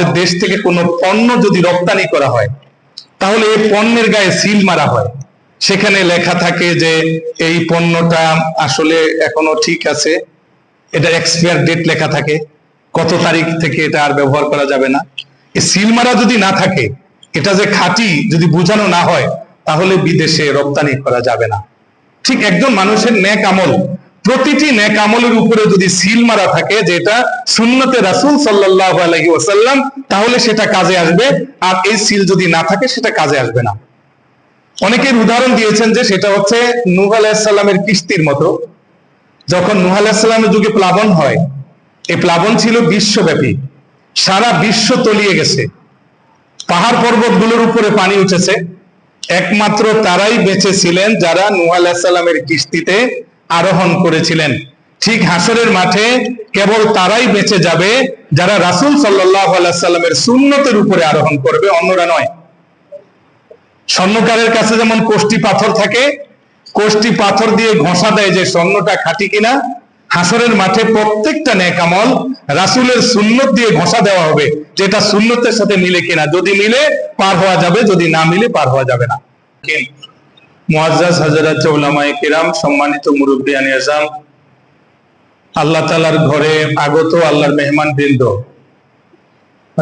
আমাদের দেশ থেকে কোনো পণ্য যদি রপ্তানি করা হয়, তাহলে এই পণ্যের গায়ে সিল মারা হয়। সেখানে লেখা থাকে যে এই পণ্যটা আসলে এখনও ঠিক আছে। এটা এক্সপায়ার ডেট লেখা থাকে। কত তারিখ থেকে এটা আর ব্যবহার করা যাবে না। এই সিল মারা যদি না থাকে, এটা যে খাঁটি যদি বোঝানো না হয়, তাহলে বিদেশে রপ্তানি করা যাবে না। ঠিক একজন মানুষের ন্যাক আমল প্রতিটি ন্যাক আমলের উপরে যদি সিল মারা থাকে যেটা সুন্নতে রাসূল সাল্লাল্লাহু আলাইহি ওয়াসাল্লাম, তাহলে সেটা কাজে আসবে। আর এই সিল যদি না থাকে, সেটা কাজে আসবে না। অনেকের উদাহরণ দিয়েছেন যে সেটা হচ্ছে নূহ আলাইহিসসালামের কিস্তির মতো। যখন নূহ আলাইহিসসালামের যুগে প্লাবন হয়, এই প্লাবন ছিল বিশ্বব্যাপী। সারা বিশ্ব তলিয়ে গেছে। পাহাড় পর্বতগুলোর উপরে পানি উঠেছে। একমাত্র তারাই বেঁচে ছিলেন যারা নূহ আলাইহিসসালামের কিস্তিতে আরোহণ করেছিলেন। ঠিক হাসরের মাঠে কেবল তারাই বেঁচে যাবে, যারা রাসূল সাল্লামের সুন্নতের উপরে আরোহণ করবে, অন্যরা নয়। স্বর্ণকারের কাছে যেমন কোষ্টি পাথর থাকে কোষ্টি পাথর দিয়ে ঘষা দেয় যে স্বর্ণটা খাঁটি কিনা, হাসরের মাঠে প্রত্যেকটা নেকামল রাসূলের সুন্নত দিয়ে ঘষা দেওয়া হবে, যেটা সুন্নতের সাথে মিলে কিনা। যদি মিলে, পার হওয়া যাবে, যদি না মিলে, পার হওয়া যাবে না। মুআজ্জাজ হযরত উলামায়ে কিরাম, সম্মানিত মুরব্বিয়ান আজম, আল্লাহ তাআলার ঘরে আগত আল্লাহর মেহমান বৃন্দ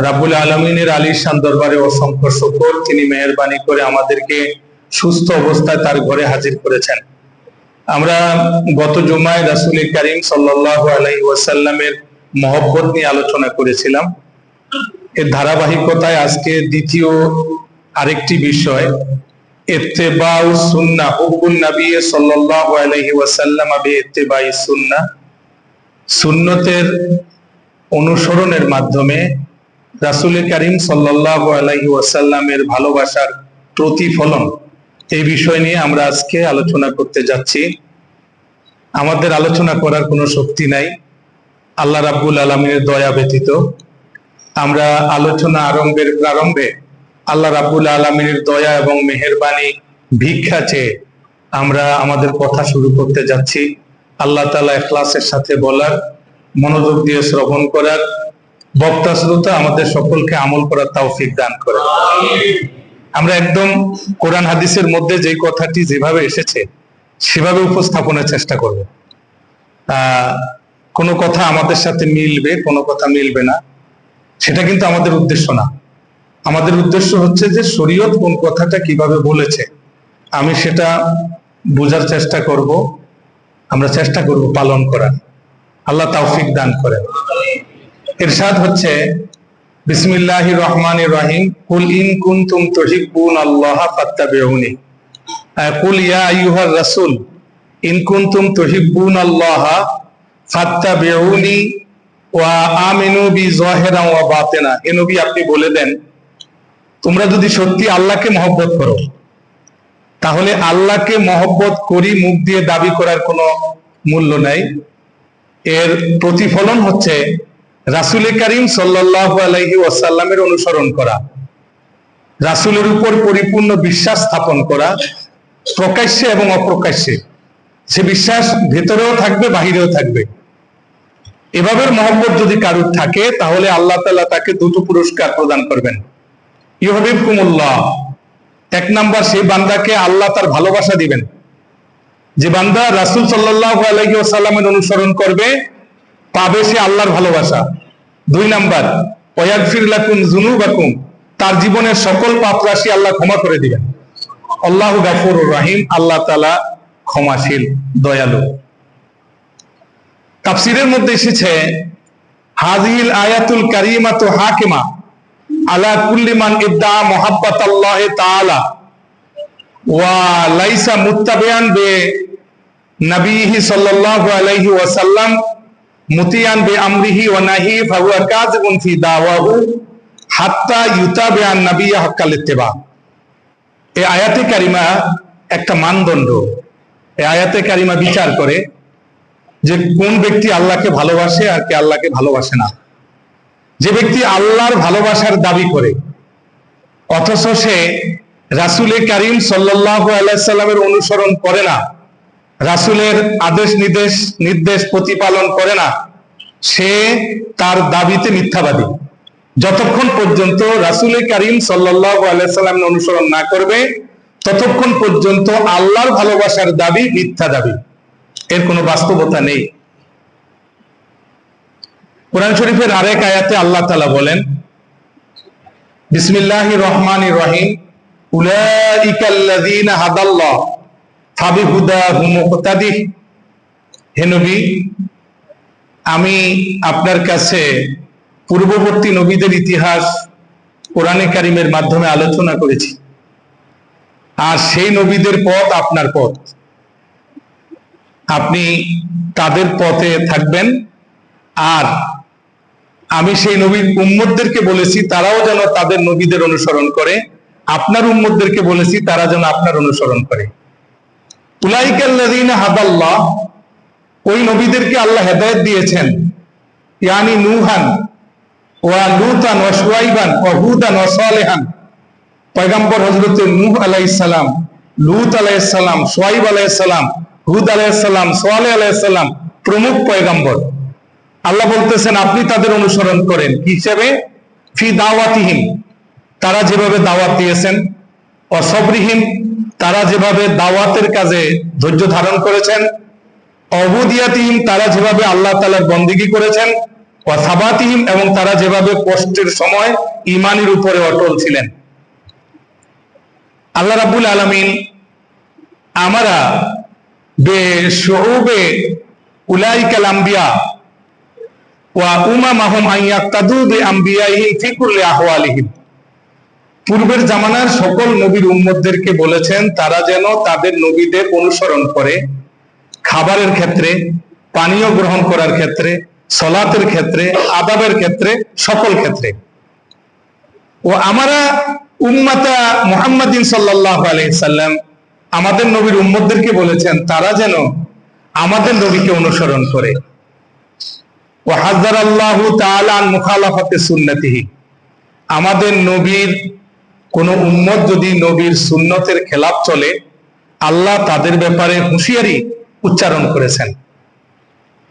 রাব্বুল আলমিনের আলিশান দরবারে অসংখ্য তিনি করে আমাদেরকে সুস্থ অবস্থায় তার ঘরে হাজির করেছেন। আমরা গত জুমায় রাসুল করিম সাল্লাহ আলাই ওয়াসাল্লামের নিয়ে আলোচনা করেছিলাম। এর ধারাবাহিকতায় আজকে দ্বিতীয় আরেকটি বিষয় ইত্তেবাউ সুন্না হুকুন নবী সাল্লাল্লাহু আলাইহি ওয়াসাল্লাম বি ইত্তেবাই সুন্নাহ সুন্নতের অনুসরণের মাধ্যমে রাসুল করিম সাল্লাহ আলাইহি ওয়াসাল্লামের ভালোবাসার প্রতিফলন, এই বিষয় নিয়ে আমরা আজকে আলোচনা করতে যাচ্ছি। আমাদের আলোচনা করার কোনো শক্তি নাই। আল্লাহ রাব্বুল আলমীর দয়া ব্যতীত। আমরা আলোচনা আরম্ভের প্রারম্ভে আল্লাহ রাব্বুল আলমীর দয়া এবং মেহেরবানি, ভিক্ষা চেয়ে আমরা আমাদের কথা শুরু করতে যাচ্ছি। আল্লাহ তালা এখলাসের সাথে বলার, মনোযোগ দিয়ে শ্রবণ করার, বক্তা শ্রোতা আমাদের সকলকে আমল করার তৌফিক দান করে আমরা একদম কোরআন হাদিসের মধ্যে যে কথাটি যেভাবে এসেছে, সেভাবে উপস্থাপনের চেষ্টা করব। কোনো কথা আমাদের সাথে মিলবে, কোনো কথা মিলবে না। সেটা কিন্তু আমাদের উদ্দেশ্য না। আমাদের উদ্দেশ্য হচ্ছে যে শরীয়ত কোন কথাটা কীভাবে বলেছে, আমি সেটা বোঝার চেষ্টা করব, আমরা চেষ্টা করব পালন করার। আল্লাহ তাওফিক দান করেন। ইরশাদ হচ্ছে, বিসমিল্লাহির রহমানির রহিম, কুল ইন কুনতুম তুহিব্বুন আল্লাহ ফাত্তাবিউনি কুল ইয়া আইয়ুহার রাসূল, ইন কুনতুম তুহিব্বুন আল্লাহ ফাত্তাবিউনি ওয়া আমিনু বি যাহিরা ওয়া বাতিনা। এ নবী আপনি বলে দেন তোমরা যদি সত্যি আল্লাহকে মহব্বত করো, তাহলে আল্লাহকে মহব্বত করি মুখ দিয়ে দাবি করার কোনো মূল্য নাই। এর প্রতিফলন হচ্ছে রাসুল করিম সাল্লাহ আলাইহি ওয়াসাল্লামের অনুসরণ করা, রাসুলের উপর পরিপূর্ণ বিশ্বাস স্থাপন করা, প্রকাশ্যে এবং অপ্রকাশ্যে। সে বিশ্বাস ভেতরেও থাকবে, বাহিরেও থাকবে। এভাবে মহব্বত যদি কারুর থাকে, তাহলে আল্লাহ তালা তাকে দুটো পুরস্কার প্রদান করবেন। ইহবিব কুমুল্লাহ এক নাম্বার, সেই বান্দাকে আল্লাহ তার ভালোবাসা দিবেন। যে বান্দা রাসুল সাল্লাহ আলাইহি ওয়াসাল্লামের অনুসরণ করবে, পাবে সে আল্লাহর ভালোবাসা। দুই নাম্বার তার জীবনের সকল পাপ রাশি আল্লাহ ক্ষমা করে দিবেন। আল্লাহ গাফুর রাহিম, আল্লাহ তাআলা ক্ষমাশীল, দয়ালু। তাফসিরের মধ্যে এসেছে হাজিল আয়াতুল কারিমাতু হাকিমা আলা কুল্লি মান ইদ্দা মুহাব্বাত আল্লাহ তাআলা। ওয়া লাইসা মুত্তাবিআন বে নবীহি সাল্লাল্লাহু আলাইহি ওয়াসাল্লাম মুতিয়ান বে আমরিহি ওয়া নাহি ফাহুয়া কাযিবুন ফি দাওয়াহু হাত্তা ইউতাবিআন নাবিয়্যা হাক্কাল ইত্তিবা। এই আয়াতে কারিমা একটা মানদণ্ড। এই আয়াতে কারিমা বিচার করে যে কোন ব্যক্তি আল্লাহকে ভালোবাসে আর কে আল্লাহকে ভালোবাসে না। যে ব্যক্তি আল্লাহর ভালোবাসার দাবি করে, অথচ সে রাসুলে করিম আলাইসাল্লামের অনুসরণ করে না, রাসুলের আদেশ নির্দেশ নির্দেশ প্রতিপালন করে না, সে তার দাবিতে মিথ্যাবাদী। যতক্ষণ পর্যন্ত রাসুল করিম সাল্লাহ আলাইসাল্লাম অনুসরণ না করবে, ততক্ষণ পর্যন্ত আল্লাহর ভালোবাসার দাবি মিথ্যা দাবি। এর কোনো বাস্তবতা নেই। কোরআন শরীফের আরেক আয়াতে আল্লাহ তালা বলেন, বিসমিল্লাহ রহমান রহিম আমি আপনার কাছে পূর্ববর্তী নবীদের ইতিহাস, কোরআনে কারিমের মাধ্যমে আলোচনা করেছি। আর সেই নবীদের পথ আপনার পথ। আপনি তাদের পথে থাকবেন। আর আমি সেই নবীর উম্মতদেরকে বলেছি, তারাও যেন তাদের নবীদের অনুসরণ করে। আপনার উম্মতদেরকে বলেছি, তারা যেন আপনার অনুসরণ করে। উলাইকাল্লাযীনা হাদাল্লাহ, ওই নবীদেরকে আল্লাহ হেদায়েত দিয়েছেন। ইয়ানি নূহান, ওয়া লুতান, ওয়া শুআইবান, ওয়া হুদান, ওয়া সালেহান। পয়গম্বর হযরত নূহ আলাইহিস সালাম, লূত আলাইহিস সালাম, শুআইব আলাইহিস সালাম, হুদ আলাইহিস সালাম, সালেহ আলাইহিস সালাম প্রমুখ পয়গম্বর। আল্লাহ বলতেছেন, আপনি তাদের অনুসরণ করেন। হিসেবে? ফি দাওয়াতিহীন তারা যেভাবে দাওয়াত দিয়েছেন। অসবরিহীন তারা যেভাবে দাওয়াতের কাজে ধৈর্য ধারণ করেছেন। অবুদিয়াতিহীন তারা যেভাবে আল্লাহ তালার বন্দিগি করেছেন। অসাবাতিহীন এবং তারা যেভাবে কষ্টের সময় ইমানের উপরে অটল ছিলেন। আল্লাহ রাবুল আলমিন আমরা বে শহুবে উলাইকাল আম্বিয়া ওয়া পূর্বের জামানার সকল নবীর উম্মতদেরকে বলেছেন, তারা যেন তাদের নবীদের অনুসরণ করে খাবারের ক্ষেত্রে, পানীয় গ্রহণ করার ক্ষেত্রে, সলাতের ক্ষেত্রে, আদাবের ক্ষেত্রে, সকল ক্ষেত্রে। ও আমরা উম্মাতা মুহাম্মাদিন আলাইহি সাল্লাম আমাদের নবীর উম্মতদেরকে বলেছেন, তারা যেন আমাদের নবীকে অনুসরণ করে। আমাদের নবীর, কোন উম্মত যদি নবীর সুন্নতের খেলাপ চলে, আল্লাহ তাদের ব্যাপারে হুঁশিয়ারি উচ্চারণ করেছেন।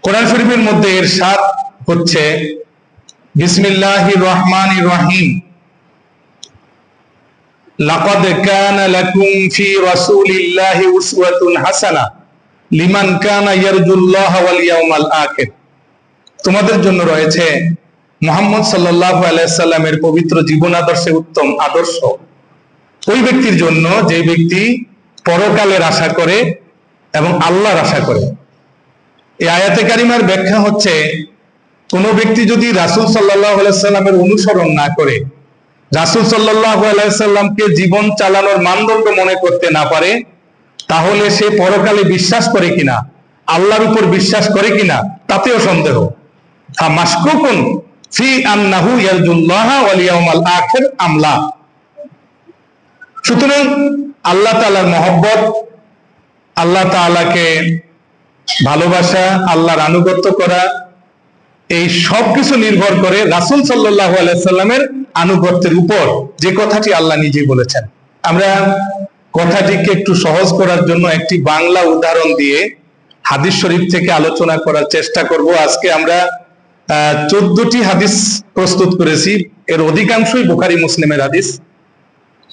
কোরআন শরীফের মধ্যে এর সাত হচ্ছে বিসমিল্লাহির রহমান তোমাদের জন্য রয়েছে মোহাম্মদ সাল্লাল্লাহু আলাইহি সাল্লামের পবিত্র জীবন আদর্শে উত্তম আদর্শ। ওই ব্যক্তির জন্য যে ব্যক্তি পরকালের আশা করে এবং আল্লাহর আশা করে। এই আয়াতে কারিমার ব্যাখ্যা হচ্ছে, কোন ব্যক্তি যদি রাসুল সাল্লাহ আলাইসাল্লামের অনুসরণ না করে, রাসুল সাল্লাহ আলাইসাল্লামকে জীবন চালানোর মানদণ্ড মনে করতে না পারে, তাহলে সে পরকালে বিশ্বাস করে কিনা, আল্লাহর উপর বিশ্বাস করে কিনা, তাতেও সন্দেহ। মাসকুকুন ফি আন্নাহু ইয়ারজুল্লাহ ওয়াল ইয়াউমাল আখির আমলা। সুতরাং আল্লাহ তাআলার মহব্বত, আল্লাহ তাআলাকে ভালোবাসা, আল্লাহর আনুগত্য করা, এই সব কিছু নির্ভর করে রাসূল সাল্লাল্লাহু আলাইহি সাল্লামের আনুগত্যের উপর যে কথাটি আল্লাহ নিজেই বলেছেন। আমরা কথাটিকে একটু সহজ করার জন্য একটি বাংলা উদাহরণ দিয়ে হাদিস শরীফ থেকে আলোচনা করার চেষ্টা করব। আজকে আমরা চোদ্দটি হাদিস প্রস্তুত করেছি। এর অধিকাংশই বুখারি মুসলিমের হাদিস।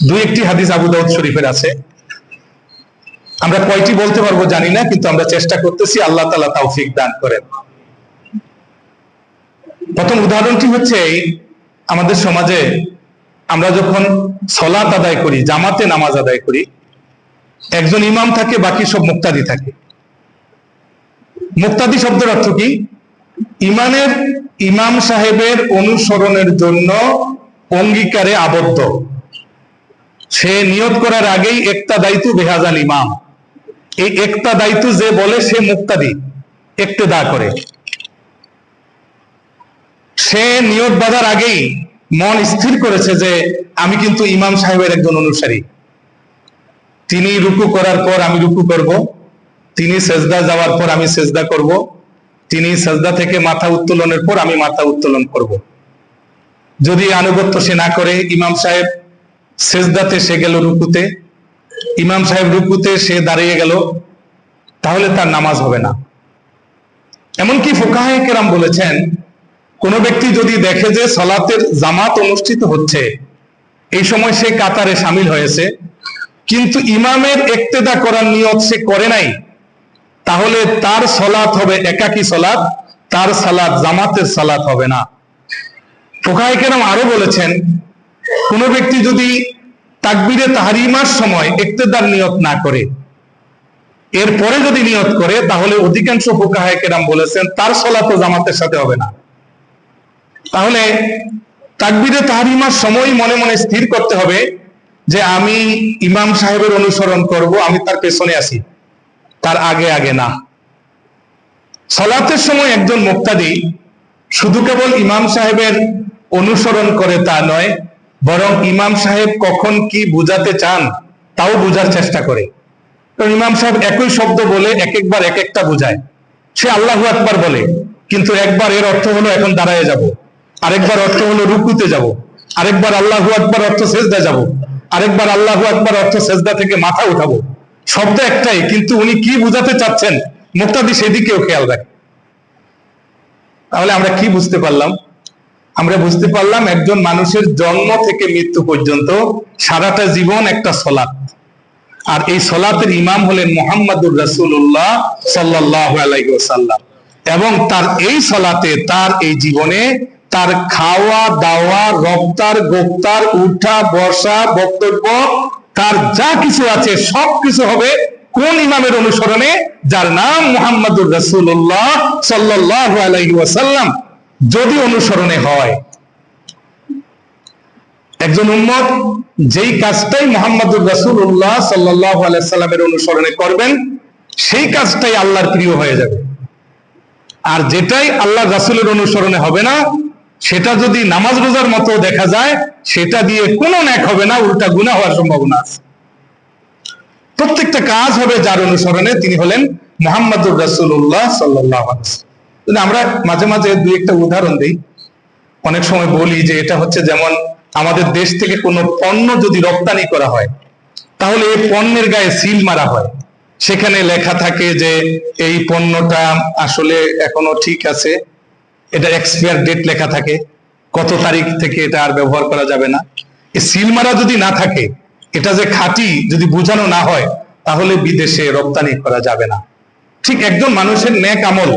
দুই একটি হাদিস আবু দাউদ শরীফের আছে। আমরা কয়টি বলতে পারব জানি না কিন্তু আমরা চেষ্টা করতেছি আল্লাহ তালা তৌফিক দান করেন। প্রথম উদাহরণটি হচ্ছে এই, আমাদের সমাজে আমরা যখন সলাত আদায় করি জামাতে নামাজ আদায় করি একজন ইমাম থাকে বাকি সব মুক্তাদি থাকে। মুক্তাদি শব্দের অর্থ কি? ইমানের ইমাম সাহেবের অনুসরণের জন্য অঙ্গীকারে আবদ্ধ। সে নিয়ত করার আগেই একটা দায়িত্ব বেহাজাল ইমাম। এই একটা দায়িত্ব যে বলে সে মুক্তাদি, একতেদা করে। সে নিয়ত বাঁধার আগেই মন স্থির করেছে যে আমি কিন্তু ইমাম সাহেবের একজন অনুসারী। তিনি রুকু করার পর আমি রুকু করব, তিনি সেজদা যাওয়ার পর আমি সেজদা করব তিনি সেজদা থেকে মাথা উত্তোলনের পর আমি মাথা উত্তোলন করব। যদি আনুগত্য সে না করে, ইমাম সাহেব সেজদাতে সে গেল রুকুতে, ইমাম সাহেব রুকুতে সে দাঁড়িয়ে গেল, তাহলে তার নামাজ হবে না। এমনকি ফোকাহে কেরাম বলেছেন, কোনো ব্যক্তি যদি দেখে যে সলাতের জামাত অনুষ্ঠিত হচ্ছে, এই সময় সে কাতারে সামিল হয়েছে, কিন্তু ইমামের একতেদা করার নিয়ত সে করে নাই তাহলে তার সলাৎ হবে একাকী সলাৎ তার সালাদ জামাতের সালাত হবে না। ফোকায় কেরাম আরও বলেছেন, কোন ব্যক্তি যদি তাকবিরে তাহারিমার সময় একতেদার নিয়ত না করে, এরপরে যদি নিয়ত করে, তাহলে অধিকাংশ ফোকাহায় কেরাম বলেছেন, তার সলাত জামাতের সাথে হবে না। তাহলে তাকবিরে তাহারিমার সময় মনে মনে স্থির করতে হবে যে আমি ইমাম সাহেবের অনুসরণ করব, আমি তার পেছনে আছি। তার আগে আগে না। সলাতের সময় একজন মুক্তাদি শুধু কেবল ইমাম সাহেবের অনুসরণ করে তা নয়, বরং ইমাম সাহেব কখন কি বুঝাতে চান তাও বুঝার চেষ্টা করে। ইমাম সাহেব একই শব্দ বলে এক একবার এক একটা বুঝায়। সে আল্লাহ একবার বলে, কিন্তু একবার এর অর্থ হলো এখন দাঁড়ায় যাব, আরেকবার অর্থ হলো রুকুতে যাব, আরেকবার আল্লাহু আকবার অর্থ সেজদা যাব, আরেকবার আল্লাহ আকবার অর্থ সেজদা থেকে মাথা উঠাবো। শব্দ একটাই, কিন্তু উনি কি বুঝাতে চাচ্ছেন? মুক্তাদি সেদিকেও খেয়াল রাখে। তাহলে আমরা কি বুঝতে পারলাম? আমরা বুঝতে পারলাম একজন মানুষের জন্ম থেকে মৃত্যু পর্যন্ত সারাটা জীবন একটা সলাৎ। আর এই সলাতের ইমাম হলেন মোহাম্মদুর রাসূলুল্লাহ সাল্লাল্লাহু আলাইহি ওয়াসাল্লাম। এবং তার এই সলাতে, তার এই জীবনে তার খাওয়া দাওয়া রপ্তার, গোপ্তার উঠা বসা বক্তব্য তার যা কিছু আছে, সব কিছু হবে কোন ইমামের অনুসরণে, যার নাম মুহাম্মাদুর রাসূলুল্লাহ সাল্লাল্লাহু আলাইহি যদি অনুসরণে হয়। একজন উম্মত যেই কাজটাই মোহাম্মদুর রাসূলুল্লাহ সাল্লাল্লাহু আলাইহি সাল্লামের অনুসরণে করবেন, সেই কাজটাই আল্লাহর প্রিয় হয়ে যাবে। আর যেটাই আল্লাহ রাসুলের অনুসরণে হবে না সেটা যদি নামাজ রোজার মতো দেখা যায়, সেটা দিয়ে কোনো ন্যাক হবে না, উল্টা গুণা হওয়ার সম্ভাবনা আছে। প্রত্যেকটা কাজ হবে যার অনুসরণে তিনি হলেন মোহাম্মদুর আলাইহি ওয়াসাল্লাম। আমরা মাঝে মাঝে দুই একটা উদাহরণ দিই, অনেক সময় বলি যে এটা হচ্ছে যেমন আমাদের দেশ থেকে কোনো পণ্য যদি রপ্তানি করা হয়, তাহলে এই পণ্যের গায়ে সিল মারা হয়। সেখানে লেখা থাকে যে এই পণ্যটা আসলে এখনও ঠিক আছে এটা এক্সপায়ার ডেট লেখা থাকে, কত তারিখ থেকে এটা আর ব্যবহার করা যাবে না। সিল মারা যদি না থাকে, এটা যে খাঁটি যদি বোঝানো না হয়, তাহলে বিদেশে রপ্তানি করা যাবে না। ঠিক একজন মানুষের ন্যাক আমল,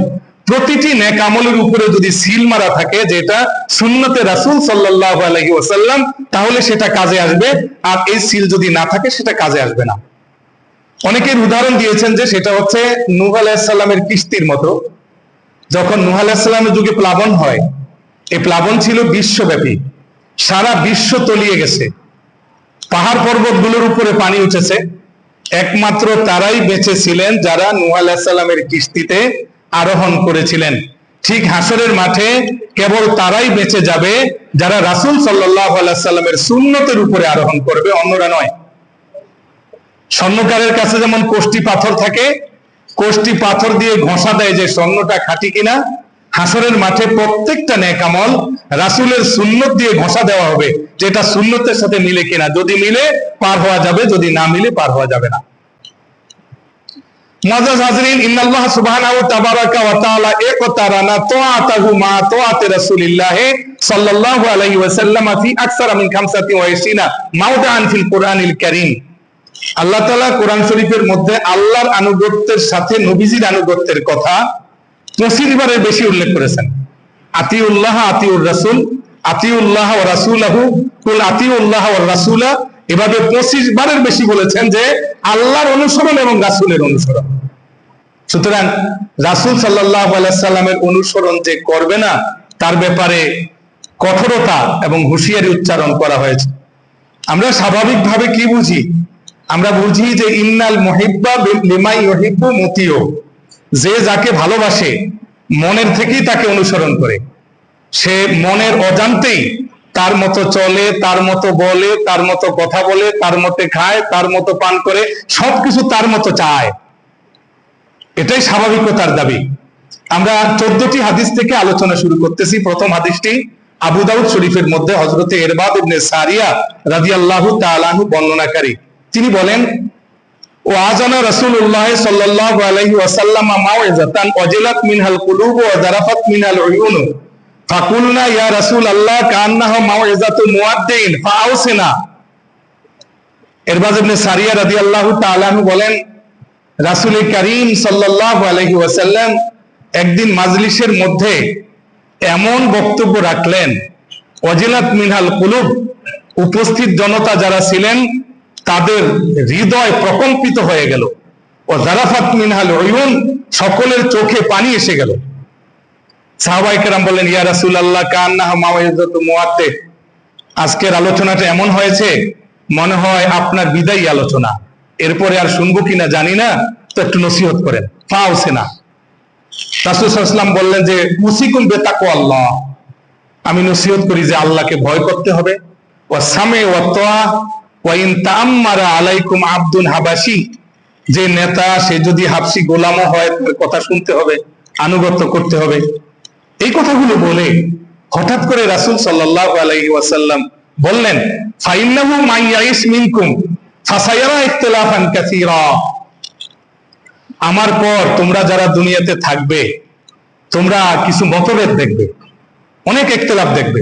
প্রতিটি ন্যাক আমলের উপরে যদি সিল মারা থাকে যেটা সুন্নতে রাসূল সাল্লাল্লাহু আলাইহি ওয়াসাল্লাম, তাহলে সেটা কাজে আসবে। আর এই সিল যদি না থাকে, সেটা কাজে আসবে না। অনেকের উদাহরণ দিয়েছেন যে সেটা হচ্ছে নূহ আলাইহিস সালামের কিস্তির মতো। যখন নূহ আলাইহিস সালামের যুগে প্লাবন হয়, এই প্লাবন ছিল বিশ্বব্যাপী। সারা বিশ্ব তলিয়ে গেছে। পাহাড় পর্বতগুলোর উপরে পানি উঠেছে। একমাত্র তারাই বেঁচে ছিলেন যারা নূহ আলাইহিস সালামের কিস্তিতে আরোহণ করেছিলেন। ঠিক হাসরের মাঠে কেবল তারাই বেঁচে যাবে যারা রাসূল সাল্লাল্লাহু আলাইহি সাল্লামের সুন্নতের উপরে আরোহণ করবে, অন্যরা নয়। স্বর্ণকারের কাছে যেমন কোষ্টি পাথর থাকে কোষ্টি পাথর দিয়ে ঘষা দেয় যে স্বর্ণটা খাঁটি কিনা। হাসরের মাঠে প্রত্যেকটা নেকামল রাসূলের সুন্নত দিয়ে ঘষা দেওয়া হবে, যেটা সুন্নতের সাথে মিলে কিনা। যদি মিলে, পার হওয়া যাবে, যদি না মিলে, পার হওয়া যাবে না। মুআজ্জাজ হাজরিন, ইন্নাল্লাহ সুবহানাহু তাবারাকা ওয়া তাআলা ইকতারানা তাআতাহু মা তাআতি রাসূলিল্লাহ সাল্লাল্লাহু আলাইহি ওয়াসাল্লাম ফি আকসার 25 মাওদাআন ফিল কুরআনিল কারীম। আল্লাহ তাআলা কোরআন শরীফের মধ্যে আল্লাহর আনুগত্যের সাথে নবীজির আনুগত্যের কথা পঁচিশ বারের বেশি উল্লেখ করেছেন। আতিউল্লাহ আতিউর রাসূল, আতিউল্লাহ ওয়া রাসূলাহু, কুল আতিউল্লাহ ওয়া রাসূলা, এভাবে পঁচিশ বারের বেশি বলেছেন যে আল্লাহর অনুসরণ এবং রাসূলের অনুসরণ। সুতরাং রাসূল আলাইহি সাল্লামের অনুসরণ যে করবে না, তার ব্যাপারে কঠোরতা এবং হুঁশিয়ারি উচ্চারণ করা হয়েছে। আমরা স্বাভাবিকভাবে কি বুঝি? আমরা বুঝি যে ইন্নাল মুহিব্বা লিমাই ইউহিব্বু মুতিও যে যাকে ভালোবাসে, মনের থেকেই তাকে অনুসরণ করে। সে মনের অজান্তেই তার মতো চলে, তার মতো বলে, তার মতো কথা বলে, তার মতে খায়, তার মতো পান করে, সবকিছু তার মতো চায়। এটাই স্বাভাবিকতার দাবি। আমরা চোদ্দটি হাদিস থেকে আলোচনা শুরু করতেছি। প্রথম হাদিসটি আবু দাউদ শরীফের মধ্যে হজরতে এরবাদ ইবনে সারিয়া রাদিয়াল্লাহু তাআলাহু বর্ণনাকারী। তিনি বলেন, ও আজানা রাসূলুল্লাহ সাল্লাল্লাহু আলাইহি ওয়াসাল্লাম মাউইজাতান ওয়াজিলাত মিনহাল কুলুব ওয়া যারাফাত মিনহাল উয়ুন। ফাকুলনা, ইয়া রাসূল আল্লাহ কান্নাহ মাউইজাতু মুয়াদ্দিন ফাআউসিনা। এরবাজ ইবনে সারিয়া রাদিয়াল্লাহু তাআলা আনহু বলেন, রাসূল করিম সাল্লাল্লাহু আলাইহি ওয়াসাল্লাম একদিন মাজলিসের মধ্যে এমন বক্তব্য রাখলেন, অজিলাত মিনহাল কুলুব, উপস্থিত জনতা যারা ছিলেন তাদের হৃদয় প্রকম্পিত হয়ে গেল। ও জারাফাত মিনহাল উয়ুন, সকলের চোখে পানি এসে গেল। সাহবাই কেরাম বললেন, ইয়া রাসূলুল্লাহ, কান্নাহ মাওয়াইজাতু মুয়াদ্দিন আজকের আলোচনাটা এমন হয়েছে, মনে হয় আপনার বিদায়ী আলোচনা। এরপরে আর শুনব কিনা জানি না, তো একটু নসিহত করেন। ফাউসে না রাসুলাম বললেন যে মুসিকুম বেতাকো আল্লাহ আমি নসিহত করি যে, আল্লাহকে ভয় করতে হবে। ও সামে ও তোয়া ওয়াইন তাম্মারা আলাইকুম আব্দুল হাবাসি। যে নেতা, সে যদি হাবসি গোলামও হয় কথা শুনতে হবে, আনুগত্য করতে হবে। এই কথাগুলো বলে হঠাৎ করে রাসূল বললেন আমার পর তোমরা যারা দুনিয়াতে থাকবে, তোমরা কিছু মতভেদ দেখবে, অনেক ইখতিলাফ দেখবে।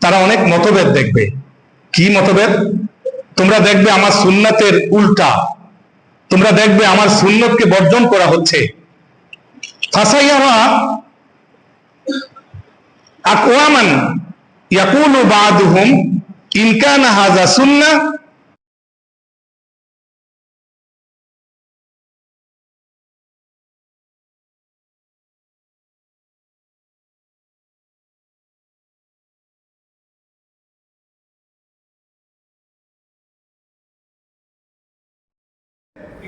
তারা অনেক মতভেদ দেখবে। কি মতভেদ? তোমরা দেখবে আমার সুন্নাতের উল্টা। তোমরা দেখবে আমার সুন্নতকে বর্জন করা হচ্ছে। ফাসাইয়ারা, আকওয়ামান ইয়াকুলু ইনকান হাযা সুন্নাহ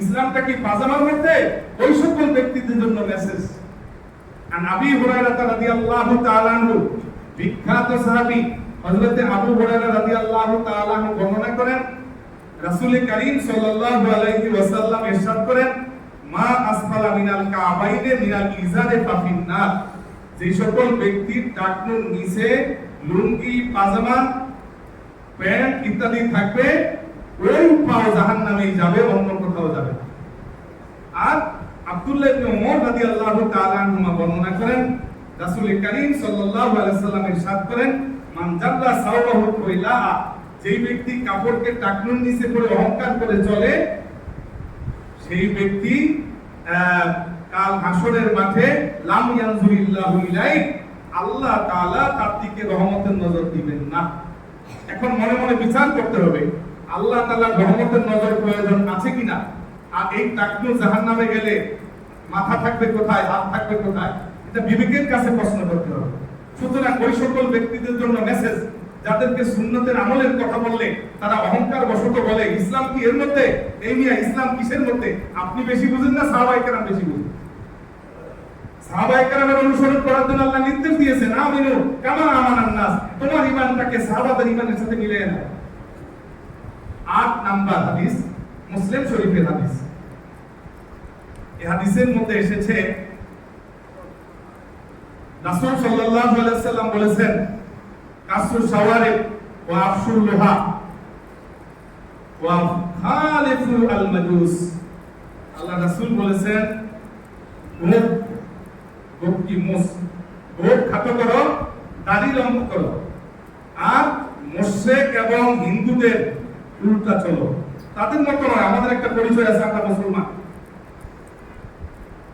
ইসলামটা কি পাজামার মধ্যে ওই সকল ব্যক্তিদের জন্য মেসেজ আর হুরায়রা বিখ্যাত সাহাবী আবু হুরায়রা বর্ণনা করেন, রাসূল করিম সাল্লাল্লাহু আলাইহি ওয়াসাল্লাম ইরশাদ করেন, মা আসফালা মিনাল কাবাইনে মিনাল ইজারে যে সকল ব্যক্তির টাকনুর নিচে লুঙ্গি, পাজামা, প্যান্ট ইত্যাদি থাকবে ওই পাও জাহান নামেই যাবে, অন্য কোথাও যাবে। আর আব্দুল্লাহ ওমর রাদিয়াল্লাহু তাআলা আনহুমা বর্ণনা করেন রাসূল করিম সাল্লাল্লাহু আলাইহি ইরশাদ করেন, মান জাল্লা কইলা যেই ব্যক্তি কাপড়কে টাকনুর নিচে করে অহংকার করে চলে, সেই ব্যক্তি কাল হাসরের মাঠে, লাম ইয়ানজুরিল্লাহু ইলাই আল্লাহ তাআলা তার দিকে রহমতের নজর দিবেন না। এখন মনে মনে বিচার করতে হবে আল্লাহ তাআলার রহমতের নজর প্রয়োজন আছে কিনা? আর এই টাকনু জাহান্নামে গেলে মাথা থাকবে কোথায়, হাত থাকবে কোথায়? এটা বিবেকের কাছে প্রশ্ন করতে হবে। সুতরাং ওই সকল ব্যক্তিদের জন্য মেসেজ যাদেরকে সুন্নতের আমলের কথা বললে তারা অহংকার বশত বলে, ইসলাম কি এর মধ্যে? এই মিয়া ইসলাম কিসের মধ্যে? আপনি বেশি বুঝেন না সাহাবাই কেরাম বেশি বুঝেন। সাহাবাই অনুসরণ করার জন্য আল্লাহ নির্দেশ দিয়েছেন, আমিনু কামা আমানান নাস। তোমার ঈমানটাকে সাহাবাদের ঈমানের সাথে মিলিয়ে নাও। আট নাম্বার হাদিস, মুসলিম শরীফের হাদিস। এই হাদিসের মধ্যে এসেছে, রাসূল সাল্লাল্লাহু আলাইহি সাল্লাম বলেছেন, কাসরু শাওয়ারিব ওয়া আফশুল লোহা ওয়া খালিফু আল মাজুস। আল্লাহ রাসূল বলেছেন, গোপ গোপ কি মুস গোপ খাটো করো, দাড়ি লম্বা করো। আর মুশরিক এবং হিন্দুদের উল্টা চলো। তাদের মতো নয়, আমাদের একটা পরিচয় আছে, আমরা মুসলমান।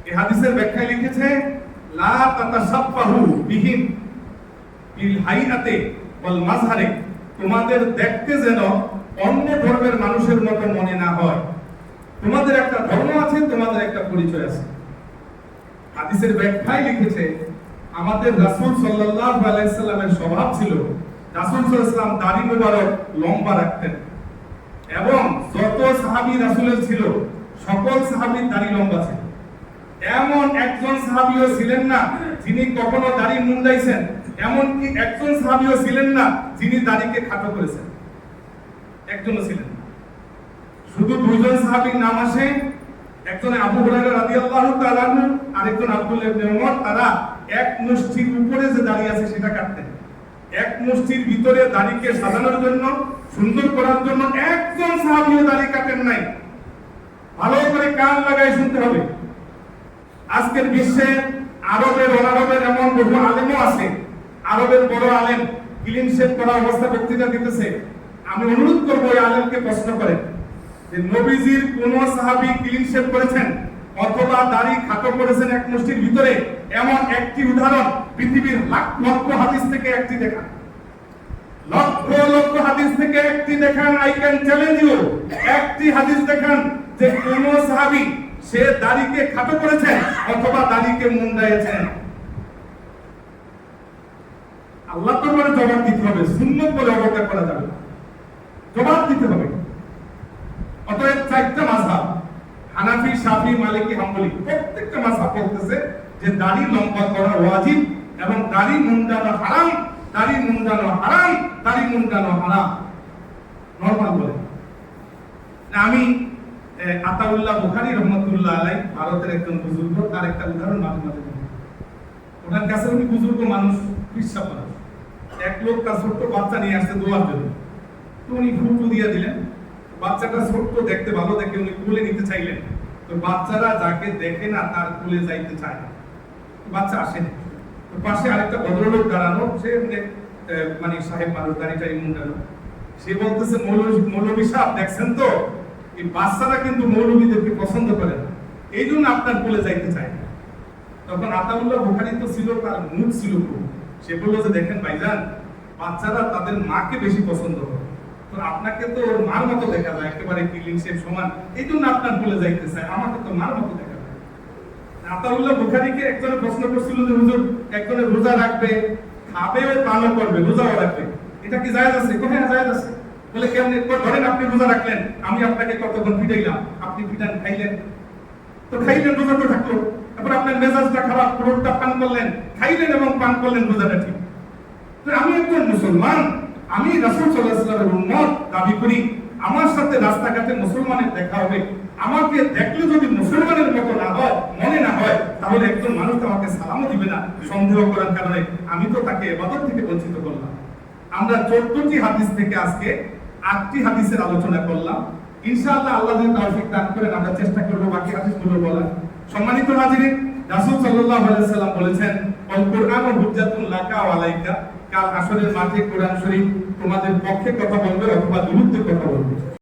এই হাদিসের ব্যাখ্যায় লিখেছে, লা মাজহারে তোমাদের দেখতে যেন অন্য ধর্মের মানুষের মতো মনে না হয়। তোমাদের একটা ধর্ম আছে, তোমাদের একটা পরিচয় আছে। হাদিসের ব্যাখ্যায় লিখেছে, আমাদের রাসূল সাল্লাল্লাহু আলাইহি সাল্লামের স্বভাব ছিল সাল্লাল্লাহু আলাইহি সাল্লাম দাড়ি লম্বা রাখতেন। এবং যত সাহাবী রাসূলের ছিল, সকল সাহাবীর দাড়ি লম্বা ছিল। এমন একজন সাহাবীও ছিলেন না যিনি কখনো দাড়ি মুন্ডাইছেন, এমনকি একজন সাহাবিও ছিলেন না যিনি দাড়িকে খাটো করেছেন। একজনও ছিলেন শুধু দুজন সাহাবীর নাম আসে, একজন আবু হুরায়রা রাদিয়াল্লাহু তাআলা আনহু, আরেকজন আব্দুল্লাহ ইবনে ওমর তারা এক মুষ্টির উপরে যে দাঁড়িয়ে আছে সেটা কাটতেন। এক মুষ্টির ভিতরে দাড়িকে সাজানোর জন্য, সুন্দর করার জন্য একজন সাহাবীও দাড়ি কাটেন নাই। ভালো করে কান লাগাই শুনতে হবে। আজকের বিশ্বে আরবের, অনারবের এমন বহু আলেমও আছে। আরবের বড় আলেম ক্লিন শেভ করা অবস্থা বক্তৃতা দিতেছে। আমি অনুরোধ করব ওই আলেমকে প্রশ্ন করেন যে নবীজির কোন সাহাবী ক্লিন শেভ করেছেন? অথবা দাড়ি খাটো করেছেন এক মুষ্টির ভিতরে, এমন একটি উদাহরণ পৃথিবীর লাখ লক্ষ হাদিস থেকে একটি দেখান লক্ষ লক্ষ হাদিস থেকে একটি দেখান আই ক্যান চ্যালেঞ্জ ইউ একটি হাদিস দেখান যে কোন সাহাবী, সে দাড়িকে খাটো করেছেন অথবা দাড়িকে মুন্ডাইয়েছেন আল্লাহ দরবারে জবাব দিতে হবে, সুন্নত বলে অবজ্ঞা করা যাবে। জবাব দিতে হবে। অতএব চারটা মাযহাব। হানাফি, শাফি, মালিকি, হাম্বলি, প্রত্যেকটা মাযহাব বলতেছে যে দাড়ি লম্বা করা ওয়াজিব এবং দাড়ি মুন্ডানো হারাম, দাড়ি মুন্ডানো হারাম, দাড়ি মুন্ডানো হারাম। নরমাল বলে। আমি আতাউল্লাহ বুখারী রহমতুল্লাহ আলাই ভারতের একজন বুজুর্গ, তার একটা উদাহরণ মাঝে মাঝে। ওনার কাছে উনি বুজুর্গ মানুষ বিশ্বাস মানুষ। এক লোক তার ছোট্ট বাচ্চা নিয়ে আসছে দোয়ার জন্য। তো উনি ফুটু দিয়ে দিলেন। বাচ্চাটা ছোট্ট, দেখতে ভালো, দেখে উনি কোলে নিতে চাইলেন। তো বাচ্চারা যাকে দেখে না, তার কোলে যাইতে চায় না। বাচ্চা আসেনি তো পাশে আরেকটা ভদ্রলোক দাঁড়ানো, সে মানে সাহেব মানুষ দাঁড়িয়ে মুন্ডানো সে বলতেছে, মৌলভী সাহেব, দেখছেন তো? এই বাচ্চারা কিন্তু মৌলভীদেরকে পছন্দ করে না। এই জন্য আপনার কোলে যাইতে চায় না। তখন আতাউল্লাহ বুখারী তো ছিল, তার মুখ ছিল। সে বলল যে, দেখেন ভাইজান, বাচ্চারা তাদের মাকে বেশি পছন্দ করে। আপনাকে তো মার মতো দেখা যায়, একেবারে কিলিং শেপ সমান। এই জন্য আপনার বলে যাইতে আমাকে তো মার মতো দেখা যায়। আতাউল্লাহ বুখারীকে একজনে প্রশ্ন করছিল যে, হুজুর, একজনে রোজা রাখবে, খাবে করবে, রোজাও রাখবে? এটা কি আছে? কোথায় আছে? বলে ধরেন আপনি রোজা রাখলেন, আমি আপনাকে কতক্ষণ পিটাইলাম? আপনি পিটান, খাইলেন? তো খাইলেন, রোজা তো থাকল। তারপর আপনার মেজাজটা খারাপ পুরোটা পান করলেন, খাইলেন এবং পান করলেন, রোজাটা ঠিক। আমি একজন মুসলমান। আমি রাসূল ওয়াসাল্লামের উম্মত দাবি করি, আমার সাথে রাস্তাঘাটে মুসলমানের দেখা হবে। আমাকে দেখলে যদি মুসলমানের মতো না হয়, মনে না হয়, তাহলে একজন মানুষ আমাকে সালামও দিবে না, সন্দেহ করার কারণে। আমি তো তাকে ইবাদত থেকে বঞ্চিত করলাম। আমরা চোদ্দটি হাদিস থেকে আজকে আটটি হাদিসের আলোচনা করলাম। ইনশাআল্লাহ আল্লাহ যদি তৌফিক দান করেন, আমরা চেষ্টা করব বাকি হাদিসগুলো বলার। সম্মানিত হাজিরিন রাসূল সাল্লাল্লাহু আলাইহি সাল্লাম বলেছেন অল কুরআন হুজ্জাতুল লাকা ওয়া আলাইকা কাল হাসরের মাঠে কোরআন শরীফ তোমাদের পক্ষে কথা বলবে অথবা বিরুদ্ধে কথা বলবে।